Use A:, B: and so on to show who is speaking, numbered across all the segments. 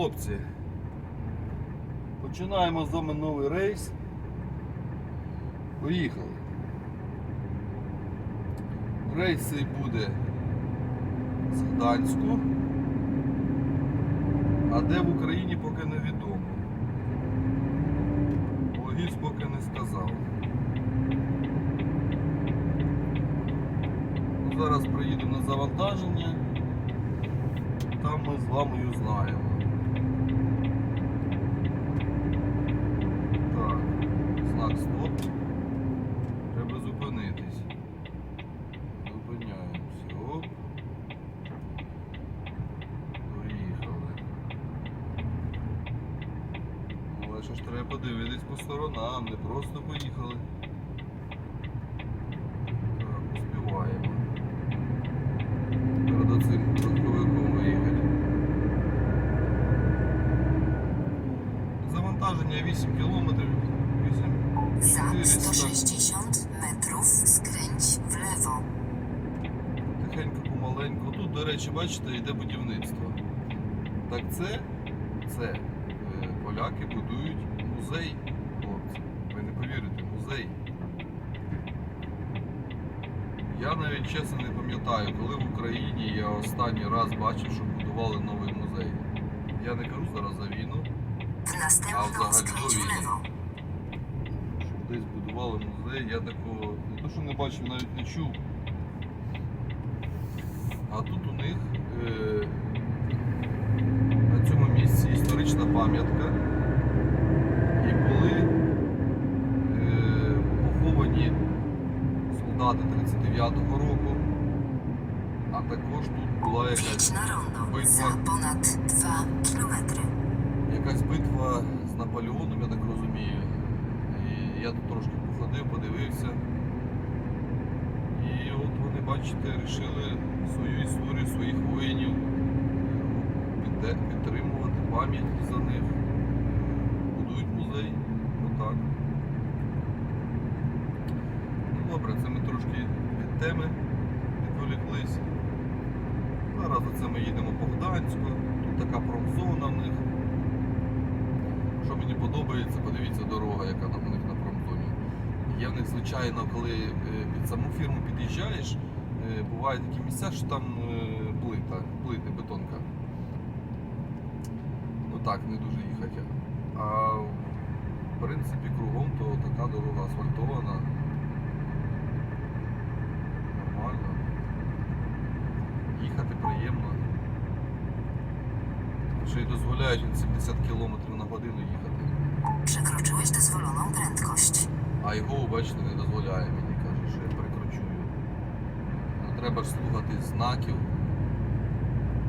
A: хлопці. Починаємо з вами новий рейс. Поїхали. Рейс цей буде з Гданську, а де в Україні поки невідомо. Логіс поки не сказав. Зараз приїду на завантаження. Там ми з вами і узнаємо. Так, знак стоп. Треба зупинитись. Зупиняємося. Оп. Поїхали. Але що ж треба подивитись по сторонам, не просто поїхали. Так, успіваємо. Перед цим легковиком виїхати. Завантаження 8 кілометрів. 8
B: Za
A: 400.
B: 160 metrów skręć w lewo.
A: Тихенько, помаленьку. Тут, до речі, бачите, йде будівництво. Так це, це е, поляки будують музей. Хлопці. Ви не повірите, музей. Я навіть чесно не пам'ятаю, коли в Україні я останній раз бачив, що будували новий музей. Я не кажу зараз за війну,
B: W następną skręć w lewo.
A: щоб десь будували музей, я такого не то, що не бачив, навіть не чув. А тут у них е, на цьому місці історична пам'ятка. І були е, поховані солдати 39-го року. А також тут була якась,
B: rondo.
A: Wait,
B: Za
A: what?
B: 2 kilometry.
A: Якась битва з Наполеоном, я так розумію. І я тут трошки походив, подивився. І от вони, бачите, вирішили свою історію своїх воїнів підтримувати пам'ять за них. Будують музей. Отак. Ну добре, це ми трошки від теми відволіклись. Зараз оце ми їдемо по Гданську. Тут така промзона в них. Що мені подобається, подивіться дорога, яка там у них на промзоні. Є в них, звичайно, коли е, під саму фірму під'їжджаєш, е, бувають такі місця, що там е, плита, плити, бетонка. Ну так, не дуже їхати. А в принципі кругом то така дорога асфальтована. Нормально. Їхати приємно. Ще й дозволяють він 70 км на годину їхати.
B: Przekroczyłeś dozwoloną prędkość.
A: А його, бачите, не дозволяє мені, каже, що я перекручую. Ну, треба ж слухати знаків,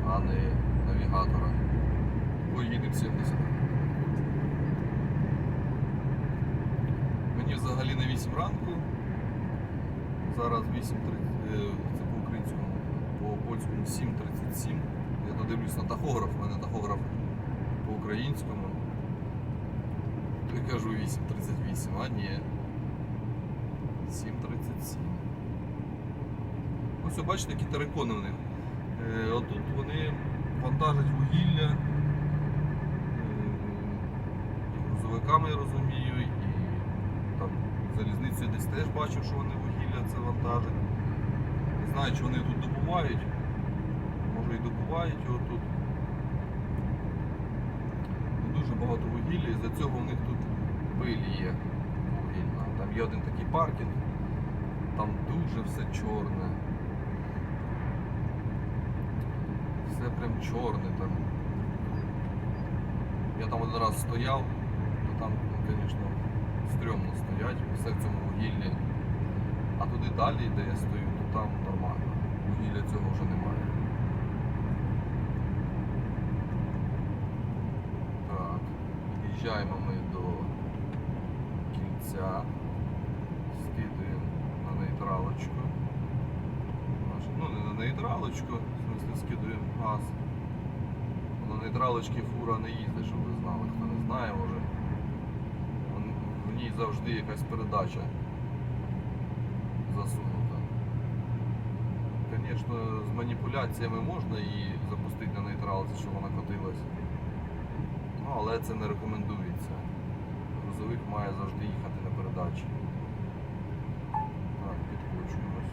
A: а не навігатора. Поїдемо 70. Мені взагалі на 8 ранку. Зараз 8.30, е, це по українському, по польському 7.37. Я додивлюсь на тахограф, у мене тахограф по українському. Я кажу 8.38, а ні. 7.37. Ось бачите, які терикони в них. Е, отут вони вантажать вугілля е, і грузовиками, я розумію, і там залізницею десь теж бачив, що вони вугілля це вантажать. Не знаю, чи вони тут добувають. Може і добувають його тут. Дуже багато вугілля, і за цього в них тут пиль є вугільна. Там є один такий паркінг, там дуже все чорне. Все прям чорне там. Я там один раз стояв, то там, звісно, стрьомно стоять, все в цьому вугіллі. А туди далі, де я стою, то там нормально. Вугілля цього вже немає. Так, під'їжджаємо ми до кільця, скидуємо на нейтралочку. Ну, не на нейтралочку, в смысле скидуємо газ. На нейтралочці фура не їздить, щоб ви знали, хто не знає. Вон- В ній завжди якась передача засунута. Звісно, з маніпуляціями можна її запустити на нейтралці, щоб вона котилась. Ну, але це не рекомендується. Грузовик має завжди їхати на передачі. Так, підкручуємось.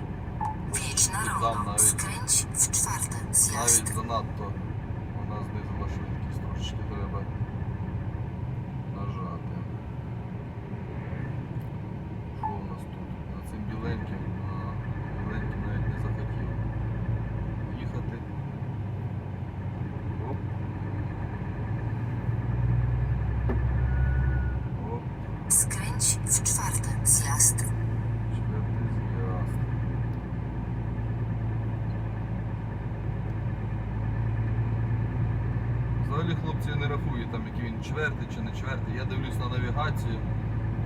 B: Навіть, навіть
A: Tam
B: rondo.
A: nawet-
B: Skręć w czwarte. Zjazd.
A: Навіть занадто вона знизила швидкість, трошечки треба нажати. Що у нас тут? За цим біленьким, а, біленьким навіть не захотів їхати. Оп. Оп,
B: Skręć w czwarte. Zjazd.
A: четвертий з'їзд. Взагалі хлопці не рахують, там, який він четвертий чи не четвертий. Я дивлюсь на навігацію,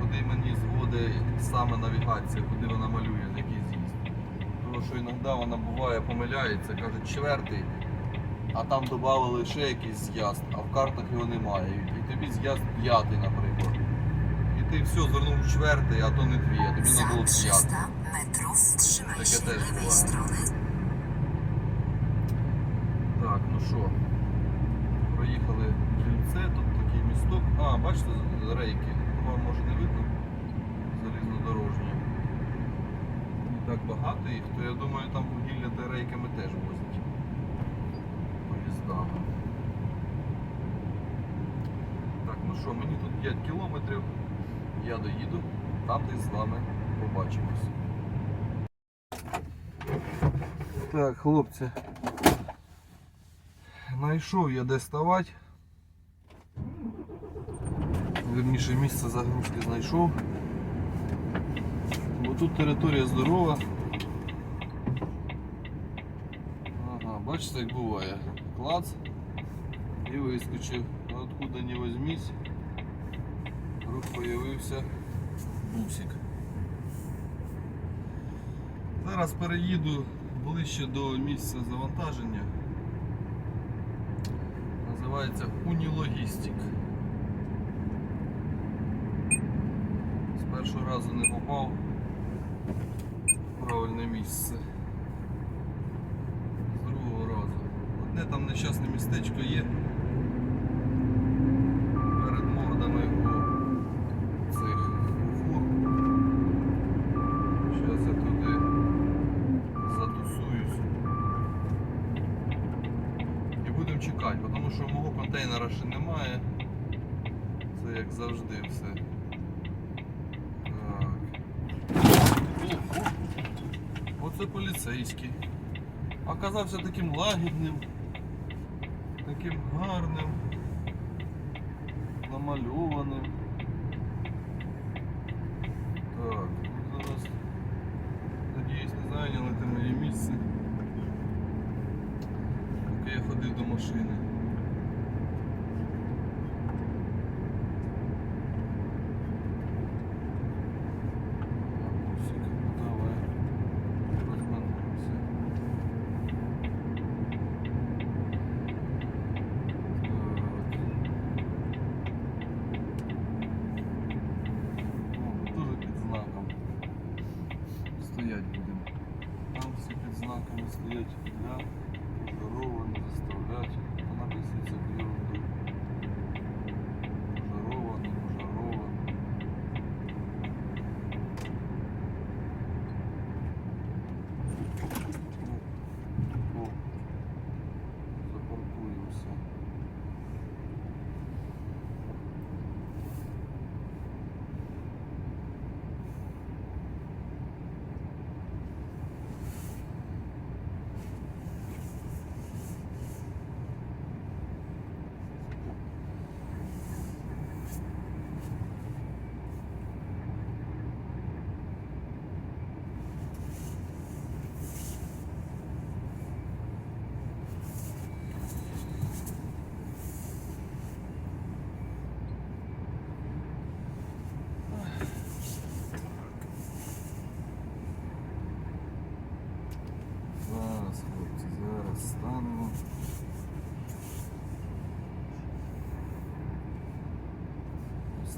A: куди мені зводить саме навігація, куди вона малює, з який з'їзд. Тому що іноді буває, помиляється, каже четвертий, а там додали ще якийсь з'їзд, а в картах його немає. І тобі з'їзд п'ятий, наприклад. І ти все звернув четвертий, а то не твій, а тобі треба було п'ятий.
B: 300 metrów wstrzymaj
A: Takie
B: się
A: też
B: lewej
A: była.
B: strony.
A: Так, ну що, проїхали кільце, тут такий місток. А, бачите, рейки. Вам може не видно. Залізнодорожні. Не так багато їх, то я думаю, там вугілля та рейками теж возять. Поїздами. Так, ну що, мені тут 5 кілометрів. Я доїду, там десь з вами побачимось. Так, хлопці. Знайшов я де ставати. Вірніше місце загрузки знайшов. Бо тут територія здорова. Ага, бачите, як буває. Клац і вискочив. Откуда не возьмись. Рух появився бусик. Зараз переїду ближче до місця завантаження. Називається Унілогістик. З першого разу не попав правильне місце. З другого разу. Одне там нещасне містечко є. Перед мордами у цих фур. Зараз я туди затусуюсь. І будемо чекати, тому що мого контейнера ще немає. Це як завжди все. Так. О, о. Оце поліцейський. Оказався таким лагідним, таким гарним, намальованим. Так, ну зараз, надіюсь, не зайняли те моє місце. Поки я ходив до машини. Бусик, давай. Розманемося. Так. О, Дуже під знаком. Стоять будемо. Там всі під знаками стоять да, здорово, не заставлять. Та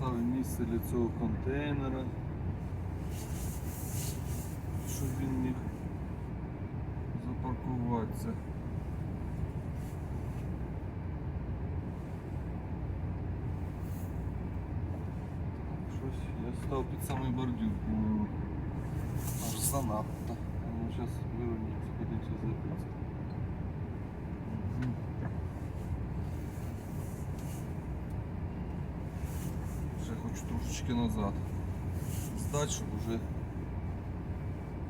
A: поставимо місце для цього контейнера, щоб він міг запаркуватися. Щось я став під самий бордюр, по-моєму. Аж занадто. Зараз вирівнюється, підемо все записати. Хочу трошечки назад здати, щоб вже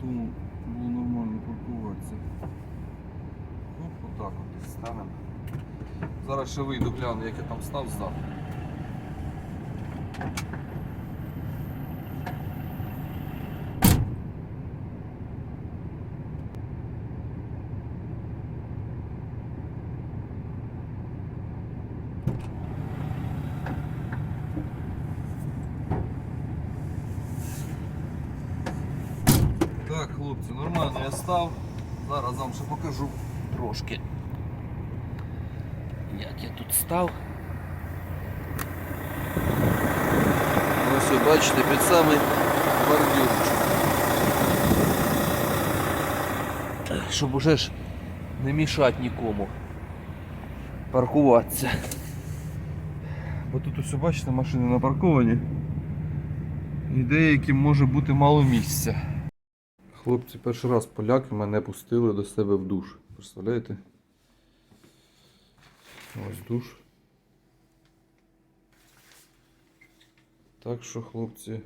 A: тому було нормально паркуватися. Оп, отак от десь станемо. Зараз ще вийду, гляну, як я там став здав. Так, хлопці, нормально я став. Зараз вам ще покажу трошки. Як я тут став. Ось ви бачите, під самий бордюрчик. Щоб уже ж не мішати нікому паркуватися. Бо тут ось бачите, машини напарковані. І деяким може бути мало місця. Хлопці, перший раз поляки мене пустили до себе в душ. Представляєте? Ось душ. Так що, хлопці,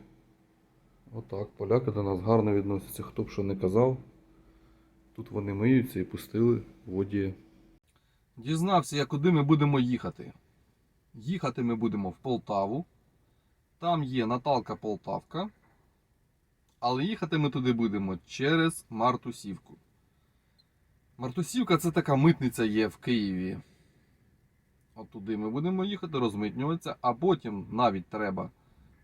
A: отак, поляки до нас гарно відносяться. Хто б що не казав. Тут вони миються і пустили водія. Дізнався я, куди ми будемо їхати. Їхати ми будемо в Полтаву. Там є Наталка Полтавка. Але їхати ми туди будемо через Мартусівку. Мартусівка це така митниця є в Києві. От туди ми будемо їхати, розмитнюватися, а потім навіть треба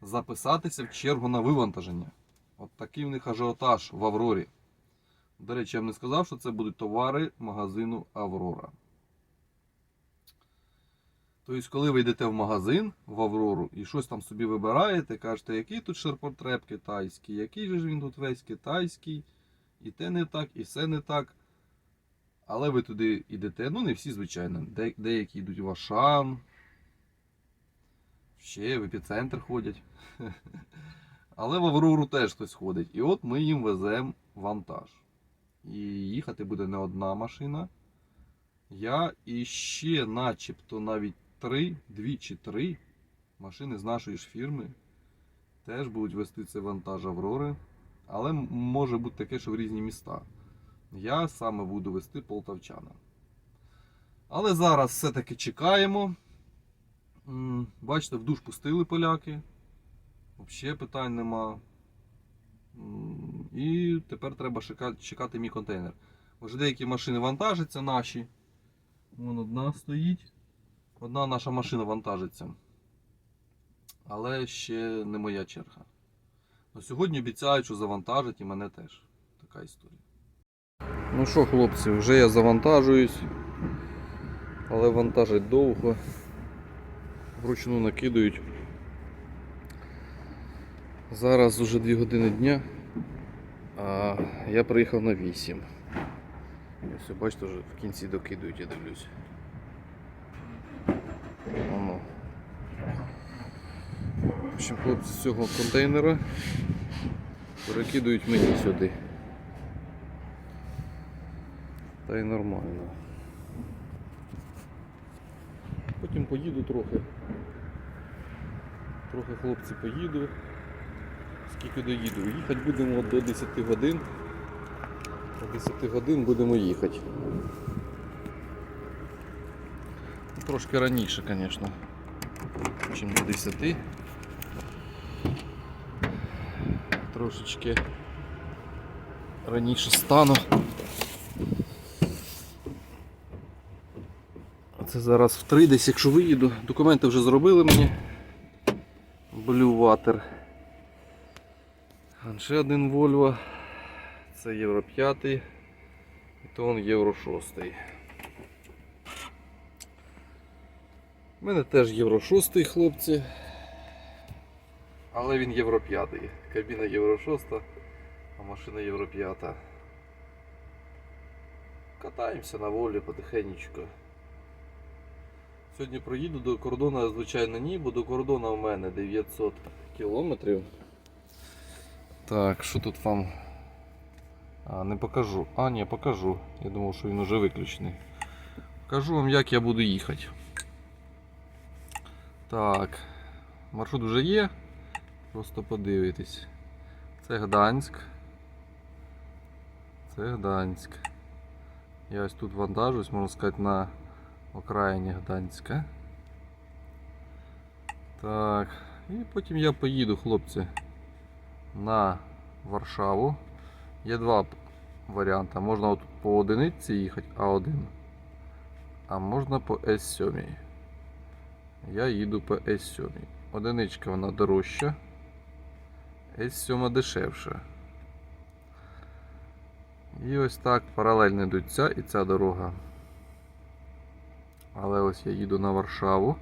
A: записатися в чергу на вивантаження. От такий в них ажіотаж в Аврорі. До речі, я б не сказав, що це будуть товари магазину Аврора. Тобто, коли ви йдете в магазин в Аврору і щось там собі вибираєте, кажете, який тут ширпотреб китайський, який же він тут весь китайський, і те не так, і все не так. Але ви туди йдете, ну не всі, звичайно. Де, деякі йдуть в Ашан, ще в епіцентр ходять. Але в Аврору теж хтось ходить. І от ми їм веземо вантаж. І їхати буде не одна машина. Я і ще начебто навіть три, дві чи три машини з нашої ж фірми теж будуть вести цей вантаж Аврори. Але може бути таке, що в різні міста. Я саме буду вести полтавчана. Але зараз все-таки чекаємо. Бачите, в душ пустили поляки. Взагалі питань нема. І тепер треба чекати, мій контейнер. Вже деякі машини вантажаться наші. Вон одна стоїть. Одна наша машина вантажиться. Але ще не моя черга. Но сьогодні обіцяють, що завантажать і мене теж. Така історія. Ну що, хлопці, вже я завантажуюсь. Але вантажить довго. Вручну накидують. Зараз уже 2 години дня, а я приїхав на 8. Ось бачите, вже в кінці докидують, я дивлюсь. Воно. В общем, хлопці з цього контейнера перекидують мені сюди. Та й нормально. Потім поїду трохи. Трохи хлопці поїду. Скільки доїду? Їхати будемо до 10 годин. До 10 годин будемо їхати. Трошки раніше, звісно, чим до 10. Трошечки раніше стану. Це зараз в 3 десь, якщо виїду. Документи вже зробили мені. А Ще один Volvo. Це Євро 5. І то он Євро 6. У мене теж Євро 6, хлопці. Але він Євро 5. Кабіна Євро 6, а машина Євро 5. Катаємося на волі потихенечку. Сьогодні проїду до кордону, звичайно, ні, бо до кордону в мене 900 кілометрів. Так, що тут вам. А, не покажу. А, ні, покажу. Я думав, що він уже виключений. Покажу вам, як я буду їхати. Так. Маршрут вже є. Просто подивитись. Це Гданськ. Це Гданськ. Я ось тут вантажусь, можна сказати, на окраїні Гданська. Так. І потім я поїду, хлопці, на Варшаву. Є два варіанти. Можна от по одиниці їхати А1. А можна по С7. Я їду по С7. Одиничка вона дорожча. С7 дешевша. І ось так паралельно йдуть ця і ця дорога. Але ось я їду на Варшаву.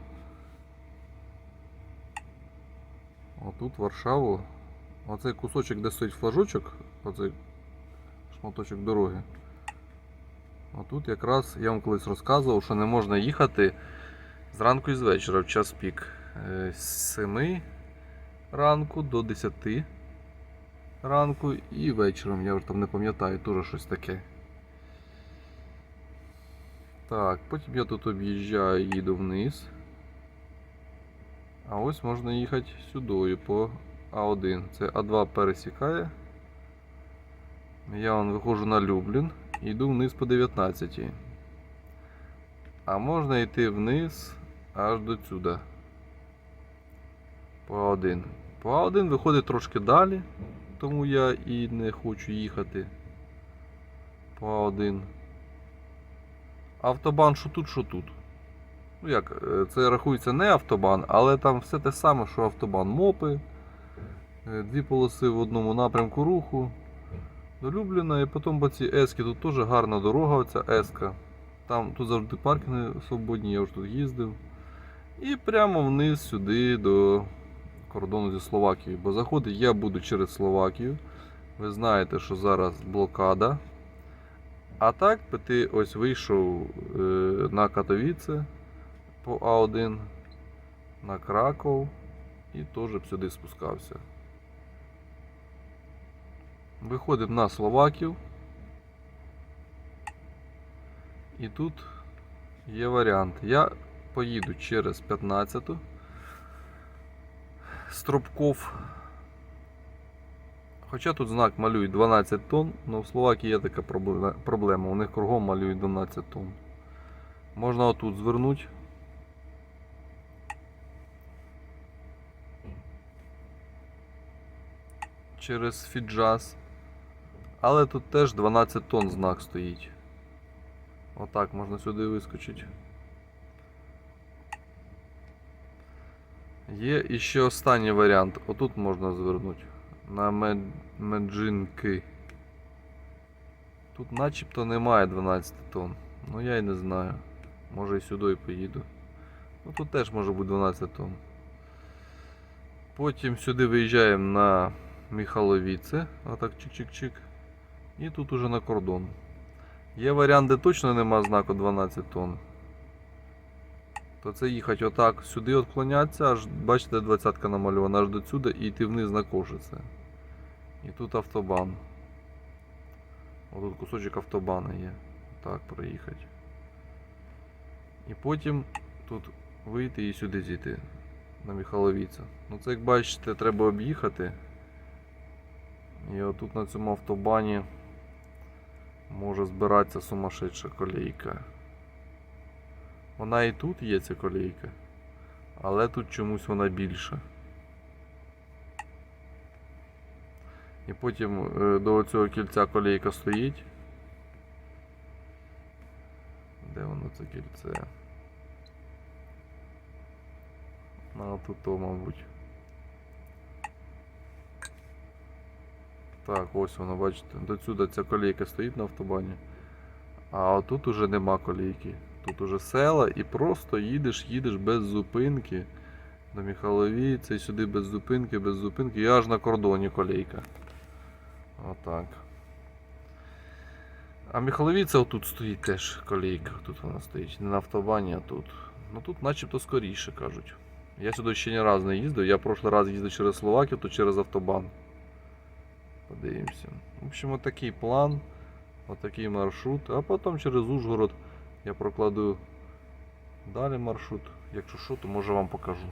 A: Отут Варшаву. Оцей кусочок, де стоїть флажочок, оцей шматочок дороги. Отут якраз я вам колись розказував, що не можна їхати зранку і з вечора в час пік. Е, З 7 ранку до 10 ранку і вечором. Я вже там не пам'ятаю, теж щось таке. Так, потім я тут об'їжджаю, їду вниз. А ось можна їхати сюди по А1. Це А2 пересікає. Я вон виходжу на Люблін і йду вниз по 19. А можна йти вниз аж до сюди. По А1. По А1 виходить трошки далі, тому я і не хочу їхати по А1. Автобан що тут, що тут. Ну як, е, це рахується не автобан, але там все те саме, що автобан. Мопи, е, дві полоси в одному напрямку руху. До Любліна і потім по цій ески тут теж гарна дорога, оця еска. Там тут завжди паркінги свободні, я вже тут їздив. І прямо вниз сюди до кордону зі Словакією. Бо заходить я буду через Словакію. Ви знаєте, що зараз блокада. А так ти ось вийшов е, на Катовіце по А1, на Краков і теж б сюди спускався. Виходимо на Словаків. І тут є варіант. Я поїду через 15 Стропков. Хоча тут знак малює 12 тонн, але в Словакії є така проблема. У них кругом малюють 12 тонн. Можна отут звернути. Через Фіджас. Але тут теж 12 тонн знак стоїть. Отак можна сюди вискочити. Є і ще останній варіант. Отут можна звернути. На Мед- Меджинки. Тут начебто немає 12 тонн. Ну я й не знаю. Може і сюди і поїду. Ну тут теж може бути 12 тонн. Потім сюди виїжджаємо на Міхаловіце. Отак чик-чик-чик. І тут уже на кордон. Є варіант, де точно нема знаку 12 тонн. То це їхати отак сюди відклонятися, аж бачите, 20 намальована аж до сюди і йти вниз на Кошице. І тут автобан. Отут кусочок автобана є. Так, проїхати. І потім тут вийти і сюди зійти. На Міхаловіця. Ну це як бачите, треба об'їхати. І отут на цьому автобані може збиратися сумасшедша колейка. Вона і тут є ця колейка, але тут чомусь вона більша. І потім е, до цього кільця колейка стоїть. Де воно це кільце? На тут, то, мабуть. Так, ось воно, бачите. До сюди ця колейка стоїть на автобані. А тут уже нема колійки. Тут уже села і просто їдеш, їдеш без зупинки. До Міхаловіця і сюди без зупинки, без зупинки. І аж на кордоні колейка. Отак. А Міхаловіця отут стоїть теж колейка. Тут вона стоїть. Не на автобані, а тут. Ну тут начебто скоріше кажуть. Я сюди ще ні разу не їздив. Я прошлий раз їздив через Словакію, то через автобан. Подивимося. В общем, отакий план, отакий маршрут. А потім через Ужгород я прокладу далі маршрут. Якщо що, то може вам покажу.